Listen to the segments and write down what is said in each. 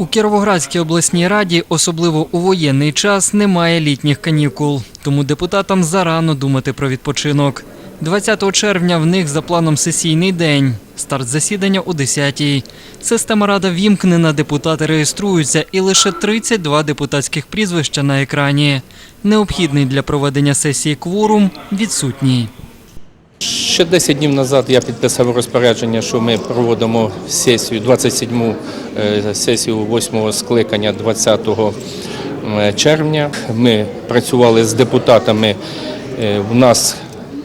У Кіровоградській обласній раді, особливо у воєнний час, немає літніх канікул, тому депутатам зарано думати про відпочинок. 20 червня в них за планом сесійний день. Старт засідання о 10-й. Система рада вімкнена, депутати реєструються, і лише 32 депутатських прізвища на екрані. Необхідний для проведення сесії кворум відсутній. Ще 10 днів назад я підписав розпорядження, що ми проводимо сесію, 27-му е, сесію 8-го скликання 20 е, червня. Ми працювали з депутатами. Е, У нас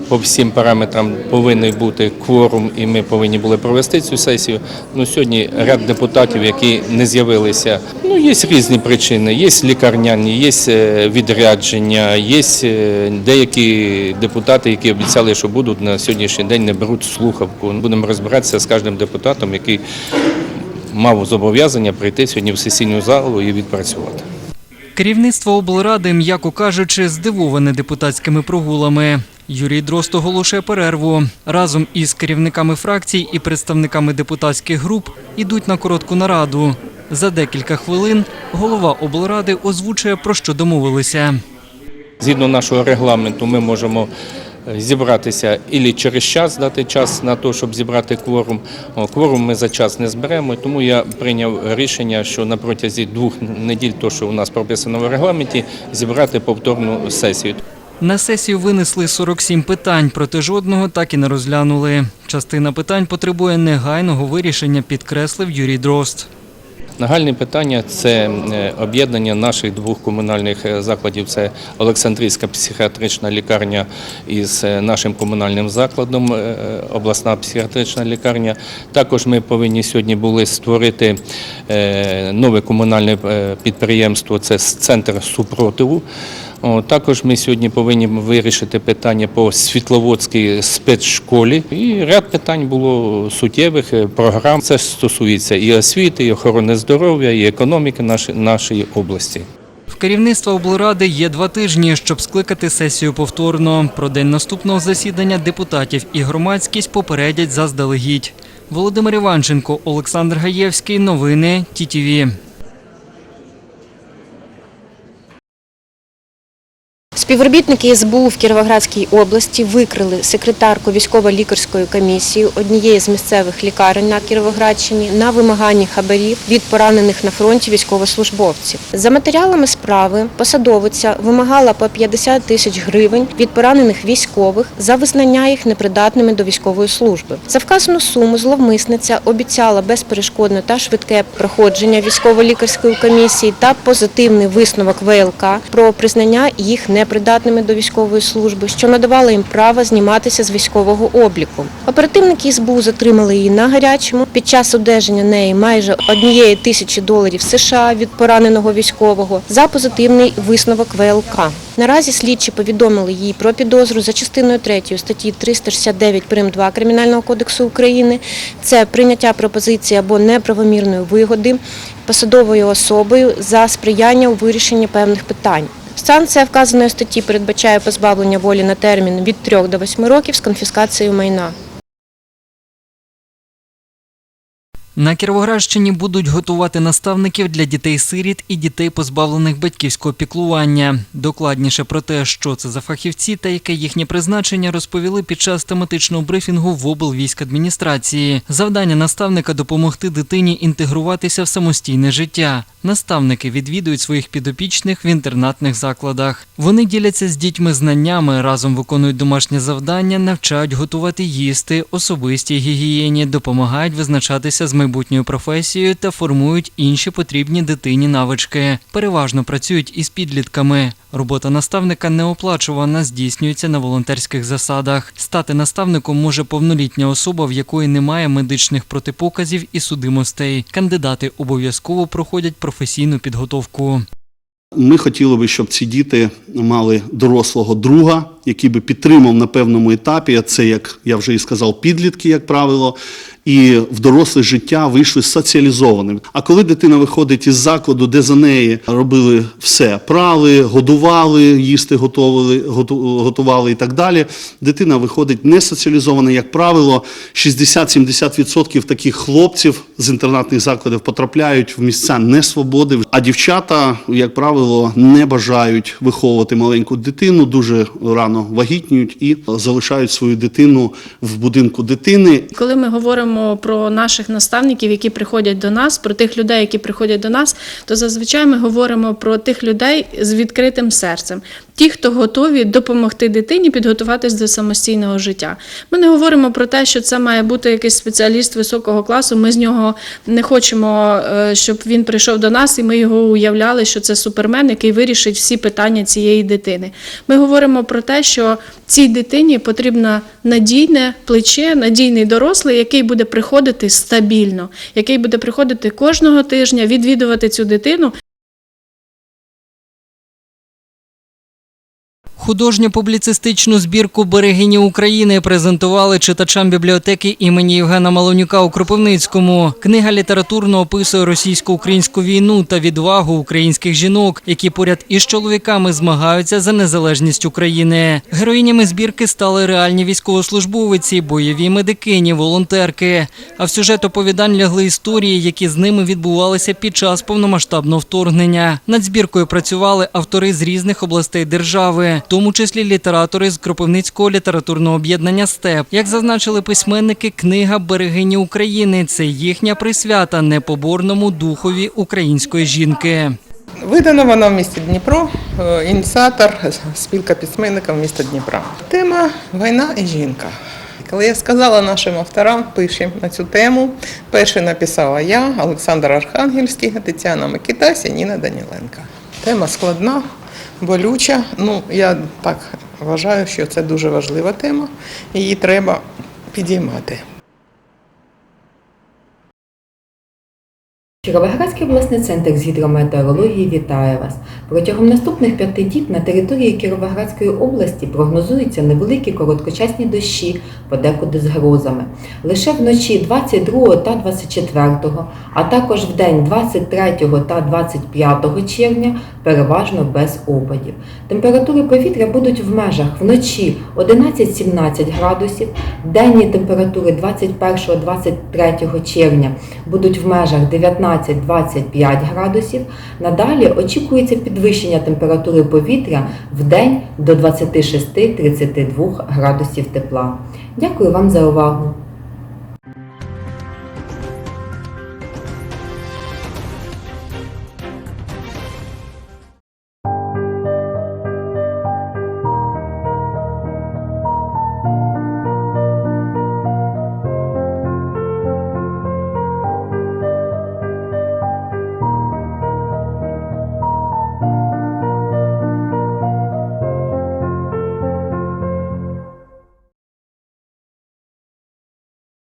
по всім параметрам повинен бути кворум, і ми повинні були провести цю сесію. Ну, сьогодні ряд депутатів, які не з'явилися. Ну, є різні причини. Є лікарняні, є е, відрядження, є е, деякі депутати, які обіцяли, що будуть на сьогоднішній день не беруть слухавку. Будемо розбиратися з кожним депутатом, який мав зобов'язання прийти сьогодні в сесійну залу і відпрацювати. Керівництво облради, м'яко кажучи, здивоване депутатськими прогулами. Юрій Дрозд оголошує перерву. Разом із керівниками фракцій і представниками депутатських груп ідуть на коротку нараду. За декілька хвилин голова облради озвучує, про що домовилися. Згідно нашого регламенту, ми можемо е, зібратися і через час дати час на те, щоб зібрати кворум. Кворум ми за час не зберемо, тому я прийняв рішення, що на протязі двох неділь, то що у нас прописано в регламенті, зібрати повторну сесію. На сесію винесли 47 питань, проте жодного так і не розглянули. Частина питань потребує негайного вирішення, підкреслив Юрій Дрозд. Нагальне питання це е, об'єднання наших двох комунальних е, закладів. Це Олександрійська психіатрична лікарня із е, нашим комунальним закладом, обласна психіатрична лікарня. Також ми повинні сьогодні були створити нове комунальне підприємство. Це центр супротиву. Також ми сьогодні повинні вирішити питання по Світловодській спецшколі. І ряд питань було суттєвих е, програм. Це стосується і освіти, і охорони здоров'я, і економіки нашої області. В керівництва облради є два тижні, щоб скликати сесію повторно. Про день наступного засідання депутатів і громадськість попередять заздалегідь. Володимир Іванченко, Олександр Гаєвський. Новини ТІТІВІ. Співробітники СБУ в Кіровоградській області викрили секретарку військово-лікарської комісії однієї з місцевих лікарень на Кіровоградщині на вимаганні хабарів від поранених на фронті військовослужбовців. За матеріалами справи посадовиця вимагала по 50 тисяч гривень від поранених військових за визнання їх непридатними до військової служби. За вказану суму зловмисниця обіцяла безперешкодне та швидке проходження військово-лікарської комісії та позитивний висновок ВЛК про признання їх непридатними до військової служби, що надавало їм право зніматися з військового обліку. Оперативники СБУ затримали її на гарячому під час одержання неї майже однієї тисячі доларів США від пораненого військового за позитивний висновок ВЛК. Наразі слідчі повідомили їй про підозру за частиною 3 статті 369 прим. 2 Кримінального кодексу України. Це прийняття пропозиції або неправомірної вигоди посадовою особою за сприяння у вирішенні певних питань. Санкція вказаної статті передбачає позбавлення волі на термін від 3 до 8 років з конфіскацією майна. На Кіровоградщині будуть готувати наставників для дітей-сиріт і дітей, позбавлених батьківського піклування. Докладніше про те, що це за фахівці та яке їхнє призначення, розповіли під час тематичного брифінгу в облвійськадміністрації. Завдання наставника допомогти дитині інтегруватися в самостійне життя. Наставники відвідують своїх підопічних в інтернатних закладах. Вони діляться з дітьми знаннями, разом виконують домашні завдання, навчають готувати їсти, особистій гігієні, допомагають визначатися з майбутньою професією та формують інші потрібні дитині навички. Переважно працюють із підлітками. Робота наставника неоплачувана, здійснюється на волонтерських засадах. Стати наставником може повнолітня особа, в якої немає медичних протипоказів і судимостей. Кандидати обов'язково проходять професійну підготовку. Ми хотіли би, щоб ці діти мали дорослого друга, який би підтримав на певному етапі. Це, як я вже і сказав, підлітки, як правило. І в доросле життя вийшли соціалізованими. А коли дитина виходить із закладу, де за неї робили все, прали, годували, їсти готували, готували і так далі, дитина виходить не соціалізована, як правило, 60-70% таких хлопців з інтернатних закладів потрапляють в місця несвободи, а дівчата, як правило, не бажають виховувати маленьку дитину, дуже рано вагітнюють і залишають свою дитину в будинку дитини. Коли ми говоримо про наших наставників, які приходять до нас, про тих людей, які приходять до нас, то зазвичай ми говоримо про тих людей з відкритим серцем, ті, хто готові допомогти дитині підготуватись до самостійного життя. Ми не говоримо про те, що це має бути якийсь спеціаліст високого класу. Ми з нього не хочемо, е, щоб він прийшов до нас, і ми його уявляли, що це супермен, який вирішить всі питання цієї дитини. Ми говоримо про те, що цій дитині потрібно надійне плече, надійний дорослий, який буде приходити стабільно, який буде приходити кожного тижня, відвідувати цю дитину. Художньо-публіцистичну збірку Берегині України презентували читачам бібліотеки імені Євгена Малонюка у Кропивницькому. Книга літературно описує російсько-українську війну та відвагу українських жінок, які поряд із чоловіками змагаються за незалежність України. Героїнями збірки стали реальні військовослужбовиці, бойові медикині, волонтерки. А в сюжет оповідань лягли історії, які з ними відбувалися під час повномасштабного вторгнення. Над збіркою працювали автори з різних областей держави, тому числі літератори з Кропивницького літературного об'єднання Степ. Як зазначили письменники, книга Берегині України це їхня присвята непоборному духові української жінки. Видана вона в місті Дніпро, е, ініціатор спілка письменників міста Дніпра. Тема війна і жінка. Коли я сказала нашим авторам, пишемо на цю тему, перше написала я, Олександр Архангельський, Тетяна Микитась і Ніна Даніленка. Тема складна, болюча. Ну, я так вважаю, що це дуже важлива тема, її треба підіймати. Кіровоградський обласний центр з гідрометеорології вітає вас. Протягом наступних п'яти діб на території Кіровоградської області прогнозуються невеликі короткочасні дощі, подекуди з грозами. Лише вночі 22 та 24, а також в день 23 та 25 червня переважно без опадів. Температури повітря будуть в межах вночі 11-17 градусів, денні температури 21-23 червня будуть в межах 19-25 градусів. Надалі очікується підвищення температури повітря в день до 26-32 градусів тепла. Дякую вам за увагу!